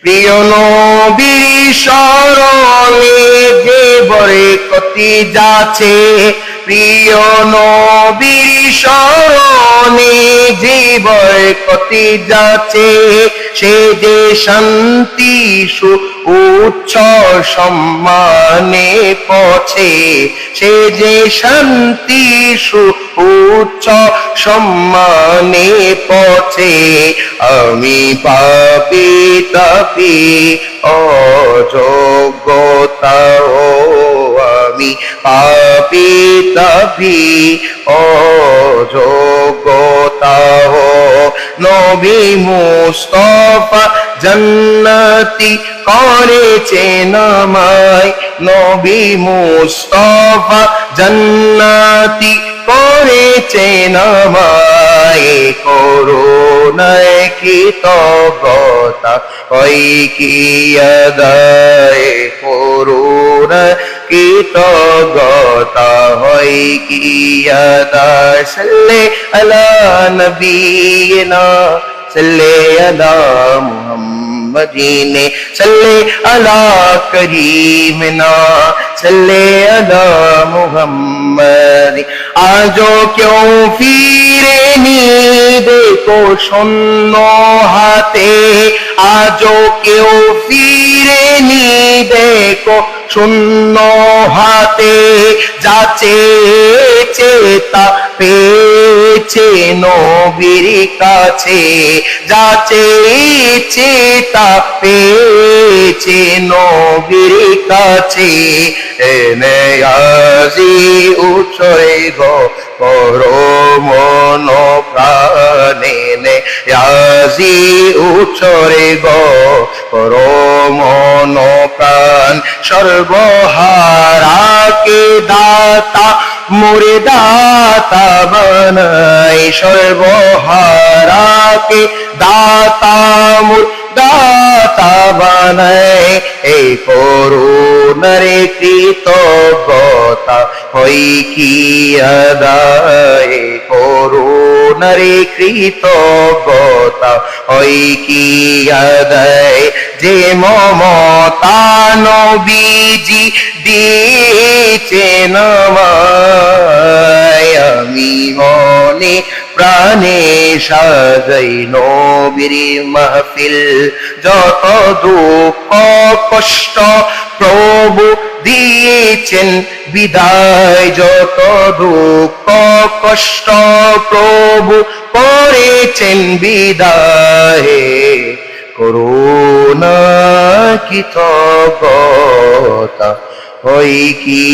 প্রিয় নবীর শরণে যে বরে কতি যাচ্ছে, প্রিয় নবীর শরণে যে বরে কতি যাচ্ছে, সে যে শান্তি সু উচ্চ সম্মানে পছে, সে যে শান্তি সু উচ্চ সম্মানে পছে, আমি পাপি তাপি অযোগ্যতা ও আমি পাপি তাপি অযোগ্যতা ও নবী মুস্তফা জন্নতি করেছে নামায় নবী মুস্তফা। জন্নতি করেছে নামায় করুণায় কি তগতা ওই কি আদায় করুণা কি তগতা হয় কি আদায় সাল্লে আলা নবীনা, সাল্লে আলা মুহাম্মদিনে সাল্লে আলা করিমনা সাল্লে আলা মুহাম্মদ আজও কেউ ফিরেনি দেখো শূন্য হাতে আজও কেউ ফিরেনি দেখো শূন্য হাতে যাচে চেতা পেয়েছে নবীর কাছে যাচে চেতা পেয়েছে নবীর কাছে। এনে আজি উচয় গো, করো মন প্রাণে আজি উচরে গো, করো মন প্রাণ সর্বহারাকে দাতা মোরে দাতা বানাই সর্বহারাকে দাতা মোর দাতা বানাই। এই করুণারে কৃতজ্ঞতা হই কি আদায়? করুণারে কৃতজ্ঞতা হই কি যে মমতা নবীজি দিয়েছে নামায় আমি মনে প্রাণে সাজাই নবীর মাহফিল। যত দুঃখ, কষ্ট প্রভু দিয়েছেন বিদায়, যত দুঃখ, কষ্ট প্রভু করেছেন বিদায় করুণা কি তগতা হই কি